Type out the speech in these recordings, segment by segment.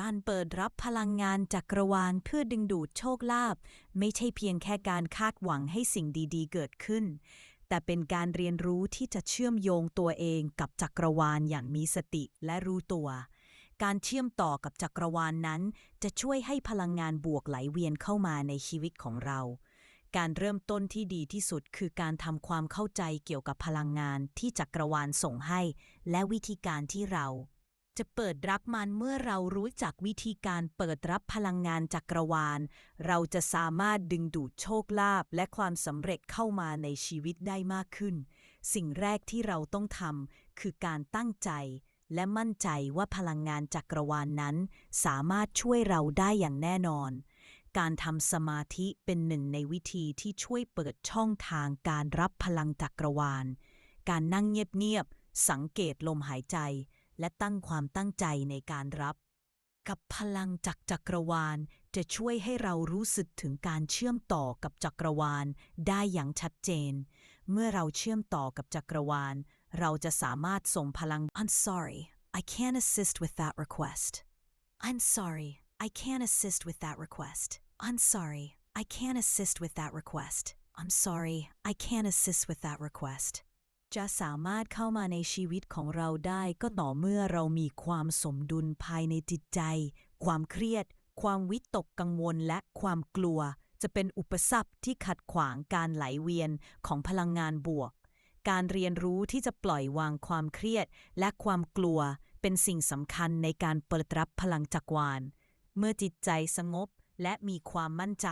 การเปิดรับพลังงานจักรวาลเพื่อดึงดูดโชคลาภไม่ใช่เพียงแค่การคาดหวังให้สิ่งดีๆ เกิดขึ้น แต่เป็นการเรียนรู้ที่จะเชื่อมโยงตัวเองกับจักรวาลอย่างมีสติและรู้ตัว การเชื่อมต่อกับจักรวาลนั้น จะช่วยให้พลังงานบวกไหลเวียนเข้ามาในชีวิตของเรา การเริ่มต้นที่ดีที่สุดคือการทำความเข้าใจเกี่ยวกับพลังงานที่จักรวาลส่งให้ และวิธีการที่เรา จะเปิดรับมันเมื่อเรารู้จักวิธีการเปิดรับพลังงานจักรวาล เราจะสามารถดึงดูดโชคลาภและความสำเร็จเข้ามาในชีวิตได้มากขึ้น สิ่งแรกที่เราต้องทำคือการตั้งใจ และมั่นใจว่าพลังงานจักรวาลนนั้น สามารถช่วยเราได้อย่างแน่นอน การทำสมาธิเป็นหนึ่งในวิธีที่ช่วยเปิดช่องทางการรับพลังจักรวาล การนั่งเงียบๆสังเกตลมหายใจ และตั้งความตั้งใจในการรับ กับพลังจากจักรวาลจะช่วยให้เรารู้สึกถึงการเชื่อมต่อกับจักรวาลได้อย่างชัดเจน เมื่อเราเชื่อมต่อกับจักรวาล เราจะสามารถส่งพลัง I'm sorry I can't assist with that request I'm sorry I can't assist with that request I'm sorry I can't assist with that request I'm sorry I can't assist with that request จะสามารถเข้ามาในชีวิตของเราได้ก็ต่อเมื่อเรามีความสมดุลภายในจิตใจ ความเครียด ความวิตกกังวลและความกลัว จะเป็นอุปสรรคที่ขัดขวางการไหลเวียนของพลังงานบวก การเรียนรู้ที่จะปล่อยวางความเครียดและความกลัว เป็นสิ่งสำคัญในการเปิดรับพลังจักรวาล เมื่อจิตใจสงบ และมีความมั่นใจ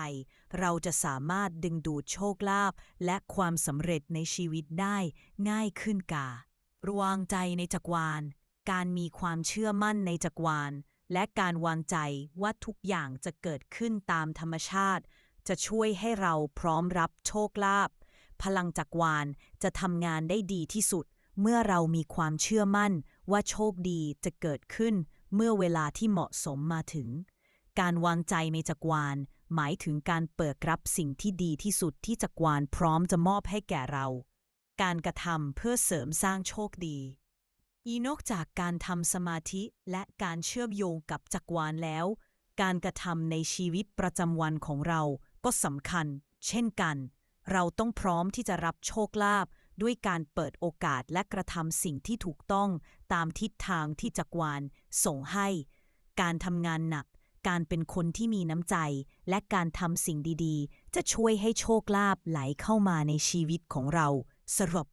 เราจะสามารถดึงดูดโชคลาภและความสำเร็จในชีวิตได้ง่ายขึ้นกา ระวางใจในจักรวาล การมีความเชื่อมั่นในจักรวาล และการวางใจว่าทุกอย่างจะเกิดขึ้นตามธรรมชาติ จะช่วยให้เราพร้อมรับโชคลาภพลังจักรวาลจะทำงานได้ดีที่สุด เมื่อเรามีความเชื่อมั่นว่าโชคดีจะเกิดขึ้นเมื่อเวลาที่เหมาะสมมาถึง การวางใจในจักรวาล หมายถึงการเปิดรับสิ่งที่ดีที่สุดที่จักรวาลพร้อมจะมอบให้แก่เรา การกระทำเพื่อเสริมสร้างโชคดี อีนอกจากการทำสมาธิและการเชื่อมโยงกับจักรวาลแล้ว การกระทำในชีวิตประจำวันของเราก็สำคัญ เช่นกัน เราต้องพร้อมที่จะรับโชคลาภด้วยการเปิดโอกาสและกระทำสิ่งที่ถูกต้องตามทิศทางที่จักรวาลส่งให้ การทำงานหนัก การเป็นคนที่มีน้ำใจ และการทำสิ่งดีๆ จะช่วยให้โชคลาภไหลเข้ามาในชีวิตของเรา สรุป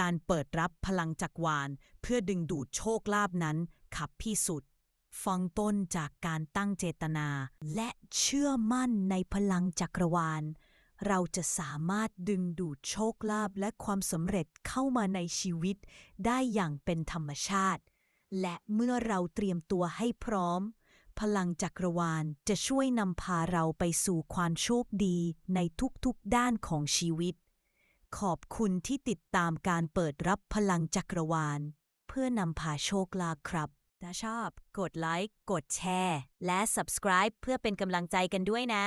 การเปิดรับพลังจักรวาล เพื่อดึงดูดโชคลาภนั้นขับพิสุดฟังต้นจากการตั้งเจตนา และเชื่อมั่นในพลังจักรวาล เราจะสามารถดึงดูดโชคลาภและความสำเร็จเข้ามาในชีวิต ได้อย่างเป็นธรรมชาติ และเมื่อเราเตรียมตัวให้พร้อม พลังจักรวาลจะช่วยนำพาเราไปสู่ความโชคดีในทุกๆด้านของชีวิต ขอบคุณที่ติดตามการเปิดรับพลังจักรวาล เพื่อนำพาโชคลาภครับ ถ้าชอบ กดไลค์ กดแชร์ และ subscribe เพื่อเป็นกำลังใจกันด้วยนะ